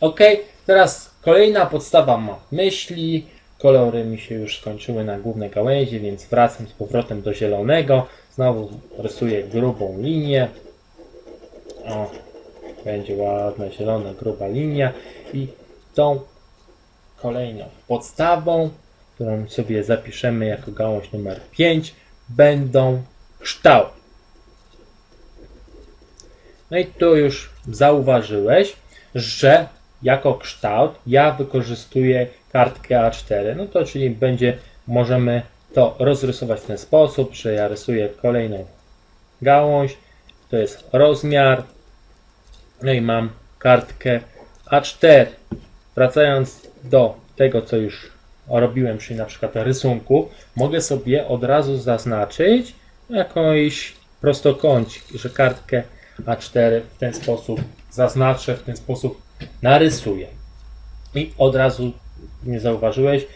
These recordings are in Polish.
Ok, teraz kolejna podstawa ma myśli. Kolory mi się już skończyły na głównej gałęzi, więc wracam z powrotem do zielonego. Znowu rysuję grubą linię. O, będzie ładna, zielona, gruba linia. I tą kolejną podstawą, którą sobie zapiszemy jako gałąź numer 5, będą kształty. No i tu już zauważyłeś, że jako kształt ja wykorzystuję kartkę A4. No to czyli będzie, możemy to rozrysować w ten sposób, że ja rysuję kolejną gałąź, to jest rozmiar, no i mam kartkę A4. Wracając do tego, co już robiłem, czyli na przykład rysunku, mogę sobie od razu zaznaczyć jakąś prostokącik, że kartkę A4 w ten sposób zaznaczę, w ten sposób narysuję. I od razu nie zauważyłeś,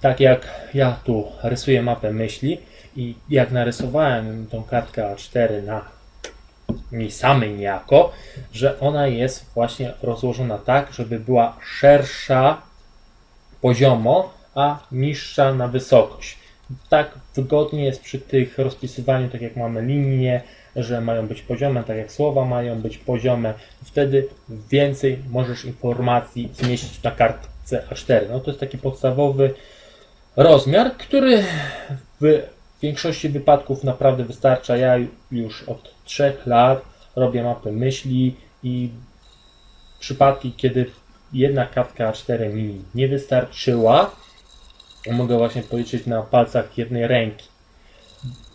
tak jak ja tu rysuję mapę myśli i jak narysowałem tą kartkę A4 na niej samej niejako, że ona jest właśnie rozłożona tak, żeby była szersza poziomo, a niższa na wysokość. Tak wygodnie jest przy tych rozpisywaniu, tak jak mamy linie, że mają być poziome, tak jak słowa mają być poziome. Wtedy więcej możesz informacji zmieścić na kartce A4. No to jest taki podstawowy rozmiar, który w większości wypadków naprawdę wystarcza. Ja już od 3 lat robię mapy myśli i przypadki, kiedy jedna kartka A4 mi nie wystarczyła, mogę właśnie policzyć na palcach jednej ręki.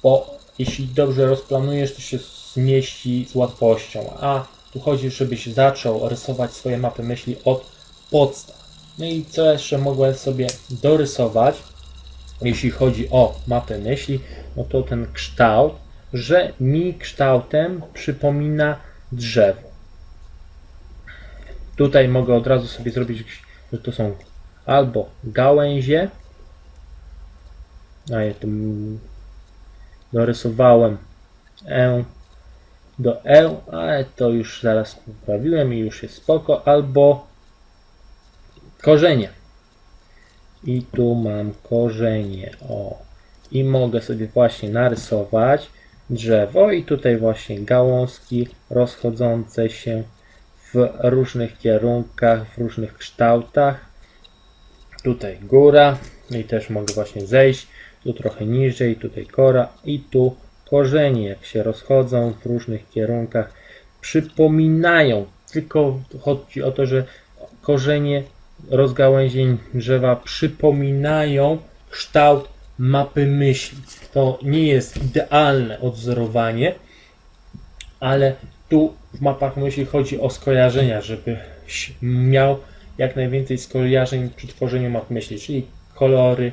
Bo jeśli dobrze rozplanujesz, to się zmieści z łatwością. A tu chodzi, żebyś zaczął rysować swoje mapy myśli od podstaw. No i co jeszcze mogłem sobie dorysować, jeśli chodzi o mapę myśli, no to ten kształt, że mi kształtem przypomina drzewo. Tutaj mogę od razu sobie zrobić, że to są albo gałęzie, a ja tu dorysowałem E do E, ale to już zaraz poprawiłem i już jest spoko, albo korzenie. I tu mam korzenie, o. I mogę sobie właśnie narysować drzewo i tutaj właśnie gałązki rozchodzące się w różnych kierunkach, w różnych kształtach. Tutaj góra i też mogę właśnie zejść, tu trochę niżej, tutaj kora i tu korzenie, jak się rozchodzą w różnych kierunkach, przypominają, tylko chodzi o to, że korzenie rozgałęzień drzewa przypominają kształt mapy myśli. To nie jest idealne odwzorowanie, ale tu w mapach myśli chodzi o skojarzenia, żebyś miał jak najwięcej skojarzeń przy tworzeniu map myśli, czyli kolory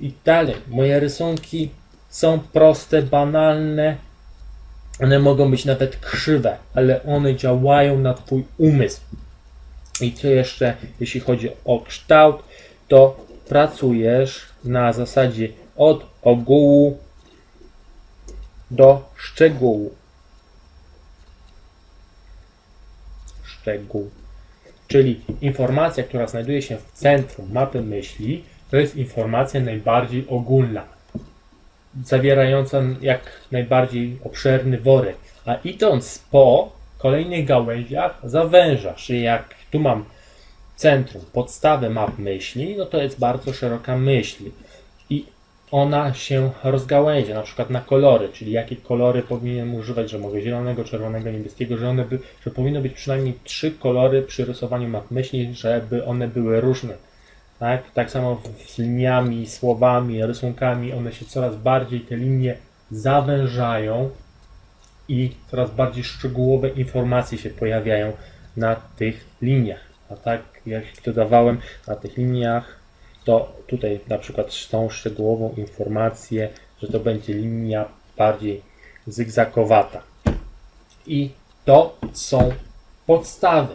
i dalej. Moje rysunki są proste, banalne, one mogą być nawet krzywe, ale one działają na Twój umysł. I co jeszcze, jeśli chodzi o kształt, to pracujesz na zasadzie od ogółu do szczegółu. Szczegół. Czyli informacja, która znajduje się w centrum mapy myśli, to jest informacja najbardziej ogólna, zawierająca jak najbardziej obszerny worek. A idąc po kolejnych gałęziach, zawężasz. Jak tu mam centrum, podstawę map myśli, no to jest bardzo szeroka myśl. I ona się rozgałęzia, na przykład na kolory, czyli jakie kolory powinienem używać, że mogę zielonego, czerwonego, niebieskiego, że one by, że powinno być przynajmniej trzy kolory przy rysowaniu map myśli, żeby one były różne. Tak, tak samo z liniami, słowami, rysunkami, one się coraz bardziej, te linie zawężają i coraz bardziej szczegółowe informacje się pojawiają na tych liniach. A tak jak dodawałem na tych liniach, to tutaj na przykład tą szczegółową informację, że to będzie linia bardziej zygzakowata. I to są podstawy.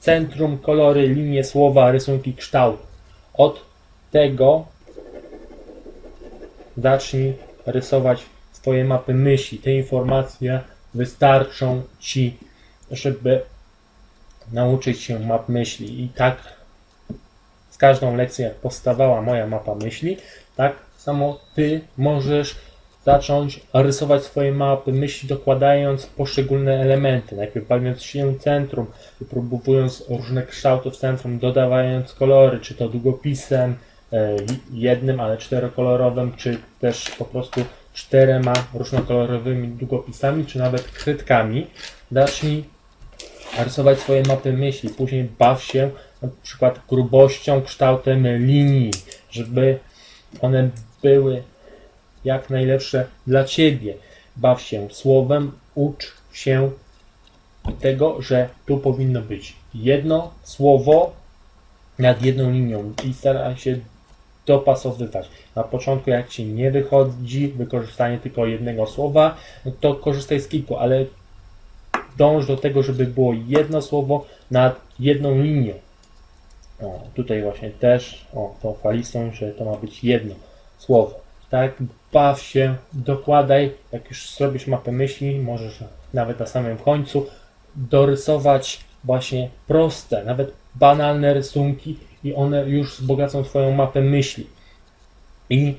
Centrum, kolory, linie, słowa, rysunki, kształt. Od tego zacznij rysować Twoje mapy myśli. Te informacje wystarczą Ci, żeby nauczyć się map myśli i tak z każdą lekcją, jak powstawała moja mapa myśli, tak samo ty możesz zacząć rysować swoje mapy myśli, dokładając poszczególne elementy. Najpierw bawiąc się centrum, próbując różne kształty w centrum, dodawając kolory, czy to długopisem e, jednym, ale czterokolorowym, czy też po prostu czterema różnokolorowymi długopisami, czy nawet krytkami. Zacznij rysować swoje mapy myśli, później baw się na przykład grubością, kształtem linii, żeby one były jak najlepsze dla Ciebie. Baw się słowem, ucz się tego, że tu powinno być jedno słowo nad jedną linią i staraj się dopasowywać. Na początku jak Ci nie wychodzi wykorzystanie tylko jednego słowa, to korzystaj z kilku, ale dąż do tego, żeby było jedno słowo nad jedną linią. O, tutaj właśnie też, o, tą falistą, że to ma być jedno słowo. Tak, baw się, dokładaj, jak już zrobisz mapę myśli, możesz nawet na samym końcu dorysować właśnie proste, nawet banalne rysunki i one już wzbogacą Twoją mapę myśli. I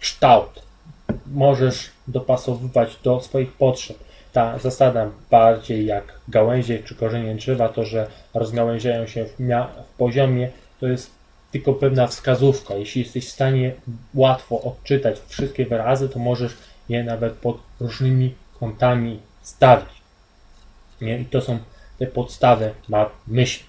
kształt możesz dopasowywać do swoich potrzeb. Ta zasada bardziej jak gałęzie czy korzenie drzewa, to że rozgałęziają się w, w poziomie, to jest tylko pewna wskazówka. Jeśli jesteś w stanie łatwo odczytać wszystkie wyrazy, to możesz je nawet pod różnymi kątami stawić. Nie? I to są te podstawy map myśli.